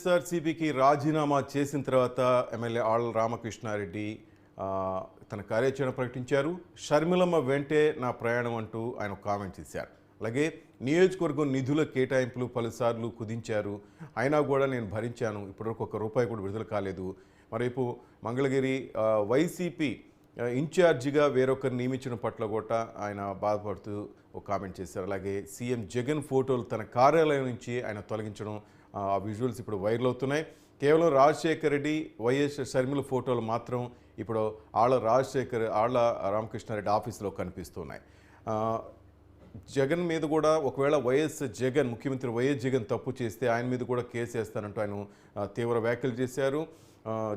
వైఎస్ఆర్సీపీకి రాజీనామా చేసిన తర్వాత ఎమ్మెల్యే ఆళ్ళ రామకృష్ణారెడ్డి తన కార్యాచరణ ప్రకటించారు. షర్మిలమ్మ వెంటే నా ప్రయాణం అంటూ ఆయన ఒక కామెంట్ చేశారు. అలాగే నియోజకవర్గం నిధుల కేటాయింపులు పలుసార్లు కుదించారు. అయినా కూడా నేను భరించాను. ఇప్పటివరకు ఒక రూపాయి కూడా విడుదల కాలేదు. మరోవైపు మంగళగిరి వైసీపీ ఇన్ఛార్జిగా వేరొకరు నియమించడం పట్ల కూడా ఆయన బాధపడుతూ ఒక కామెంట్ చేశారు. అలాగే సీఎం జగన్ ఫోటోలు తన కార్యాలయం నుంచి ఆయన తొలగించడం ఆ విజువల్స్ ఇప్పుడు వైరల్ అవుతున్నాయి. కేవలం రాజశేఖర్ రెడ్డి వైఎస్ షర్మిల ఫోటోలు మాత్రం ఇప్పుడు ఆళ్ళ రాజశేఖర్ ఆళ్ళ రామకృష్ణారెడ్డి ఆఫీసులో కనిపిస్తున్నాయి. జగన్ మీద కూడా ఒకవేళ వైఎస్ జగన్ ముఖ్యమంత్రి వైఎస్ జగన్ తప్పు చేస్తే ఆయన మీద కూడా కేసు వేస్తానంటూ ఆయన తీవ్ర వ్యాఖ్యలు చేశారు.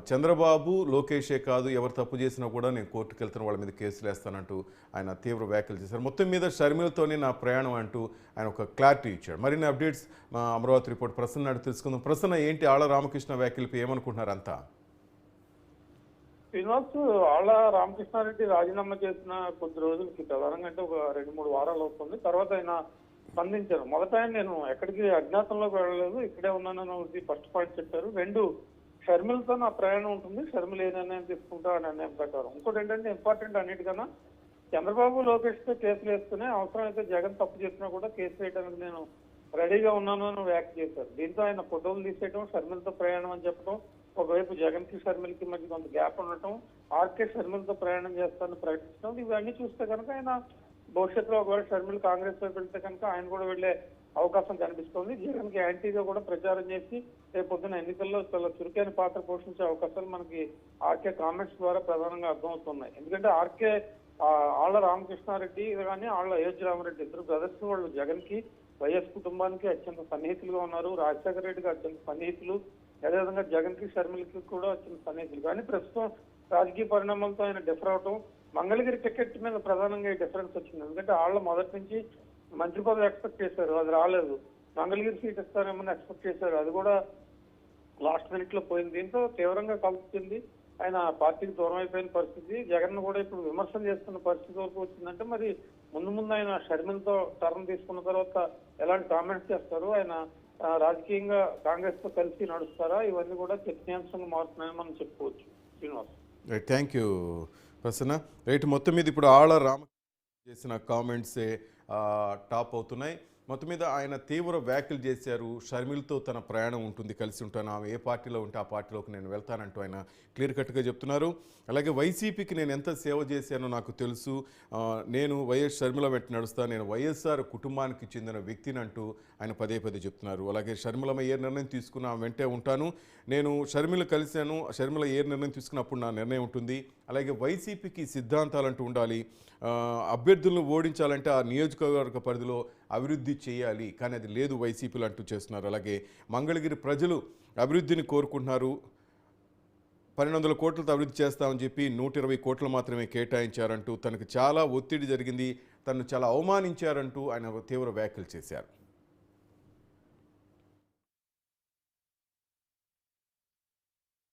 చంద్రబాబు లోకేషే కాదు ఎవరు తప్పు చేసినా కూడా నేను కోర్టుకు వెళ్తాను వాళ్ళ మీద కేసులు వేస్తానంటూ ఆయన తీవ్ర వ్యాఖ్యలు చేశారు. మొత్తం మీద షర్మిలతోనే నా ప్రయాణం అంటూ ఆయన ఒక క్లారిటీ ఇచ్చాడు. మరిన్ని అప్డేట్స్ మా అమరావతి రిపోర్ట్ ప్రసన్న నాడు తెలుసుకుందాం. ప్రసన్న ఏంటి ఆళ్ళ రామకృష్ణ వ్యాఖ్యలపై ఏమనుకుంటున్నారు అంతా? శ్రీనివాస్ ఆళ్ళ రామకృష్ణారెడ్డి రాజీనామా చేసిన కొద్ది రోజులకి ప్రధానంగా అంటే ఒక రెండు మూడు వారాలు అవుతుంది. తర్వాత ఆయన స్పందించారు. మొదట ఆయన నేను ఎక్కడికి అజ్ఞాతంలోకి వెళ్ళలేదు ఇక్కడే ఉన్నానని ఫస్ట్ పాయింట్ చెప్పారు. రెండు షర్మిలతో నా ప్రయాణం ఉంటుంది షర్మిల ఏ నిర్ణయం తీసుకుంటా నిర్ణయం ప్రకారం ఇంకోటి ఏంటంటే ఇంపార్టెంట్ అన్నిటికన్నా చంద్రబాబు లోకేష్తో కేసులు వేస్తూనే అవసరమైతే జగన్ తప్పు చేసినా కూడా కేసు వేయడానికి నేను రెడీగా ఉన్నాను అని వ్యాఖ్య చేశారు. దీంతో ఆయన ఫోటోలు తీసేయడం షర్మిలతో ప్రయాణం అని చెప్పడం ఒకవైపు జగన్కి షర్మిలకి మధ్య కొంత గ్యాప్ ఉండటం ఆర్కే షర్మిలతో ప్రయాణం చేస్తానని ప్రకటించడం ఇవన్నీ చూస్తే కనుక ఆయన భవిష్యత్తులో ఒకవేళ షర్మిల్ కాంగ్రెస్ వైపు వెళ్తే కనుక ఆయన కూడా వెళ్ళే అవకాశం కనిపిస్తోంది. జగన్కి యాంటీగా కూడా ప్రచారం చేసి రేపు పొద్దున ఎన్నికల్లో చాలా చురుకైన పాత్ర పోషించే అవకాశాలు మనకి ఆర్కే కామెంట్స్ ద్వారా ప్రధానంగా అర్థమవుతున్నాయి. ఎందుకంటే ఆర్కే ఆళ్ళ రామకృష్ణారెడ్డి కానీ ఆళ్ళ అయోధ్య రామరెడ్డి ఇద్దరు బ్రదర్స్ వాళ్ళు జగన్కి వైఎస్ కుటుంబానికి అత్యంత సన్నిహితులుగా ఉన్నారు. రాజశేఖర రెడ్డికి అత్యంత సన్నిహితులు. అదేవిధంగా జగన్కి షర్మిలకి కూడా అత్యంత సన్నిహితులు. కానీ ప్రస్తుతం రాజకీయ పరిణామాలతో ఆయన డిఫర్ అవటం మంగళగిరి టికెట్ మీద ప్రధానంగా ఈ డిఫరెన్స్ వచ్చింది. ఎందుకంటే వాళ్ళ మొదటి నుంచి మంత్రి పదవి ఎక్స్పెక్ట్ చేశారు అది రాలేదు. మంగళగిరి సీట్ ఇస్తారేమని ఎక్స్పెక్ట్ చేశారు. అది కూడా లాస్ట్ మినిట్లో పోయింది. దీంతో తీవ్రంగా కలుపుతుంది. ఆయన పార్టీకి దూరం అయిపోయిన పరిస్థితి. జగన్ కూడా ఇప్పుడు విమర్శలు చేస్తున్న పరిస్థితి వరకు వచ్చిందంటే మరి ముందు ముందు ఆయన షర్మిలతో టర్న్ తీసుకున్న తర్వాత ఎలాంటి కామెంట్స్ చేస్తారు? ఆయన రాజకీయంగా కాంగ్రెస్తో కలిసి నడుస్తారా? ఇవన్నీ కూడా చర్చనీయాంశంగా మారుతున్నాయని మనం చెప్పుకోవచ్చు. Srinivas. Thank you Prasanna. Right మొత్తం మీద ఇప్పుడు ఆళ్ళ రామ చేసిన కామెంట్సే టాప్ అవుతున్నాయి. మొత్తం మీద ఆయన తీవ్ర వ్యాఖ్యలు చేశారు. షర్మిలతో తన ప్రయాణం ఉంటుంది కలిసి ఉంటాను. ఆమె ఏ పార్టీలో ఉంటే ఆ పార్టీలోకి నేను వెళ్తానంటూ ఆయన క్లియర్ కట్గా చెప్తున్నారు. అలాగే వైసీపీకి నేను ఎంత సేవ చేశానో నాకు తెలుసు. నేను వైఎస్ షర్మిల వెంట నడుస్తాను. నేను వైఎస్ఆర్ కుటుంబానికి చెందిన వ్యక్తిని అంటూ ఆయన పదే పదే చెప్తున్నారు. అలాగే షర్మిలమ్మ ఏ నిర్ణయం తీసుకున్న ఆమె వెంటే ఉంటాను. నేను షర్మిల కలిశాను. షర్మిల ఏ నిర్ణయం తీసుకున్నప్పుడు నా నిర్ణయం ఉంటుంది. అలాగే వైసీపీకి సిద్ధాంతాలు అంటూ ఉండాలి అభ్యర్థులను ఓడించాలంటే ఆ నియోజకవర్గ పరిధిలో అభివృద్ధి అభివృద్ధి చేయాలి కానీ అది లేదు వైసీపీలు అంటూ చేస్తున్నారు. అలాగే మంగళగిరి ప్రజలు అభివృద్ధిని కోరుకుంటున్నారు. పన్నెండు వందల కోట్లతో అభివృద్ధి చేస్తామని చెప్పి నూట ఇరవై కోట్లు మాత్రమే కేటాయించారంటూ తనకు చాలా ఒత్తిడి జరిగింది. తను చాలా అవమానించారంటూ ఆయన తీవ్ర వ్యాఖ్యలు చేశారు.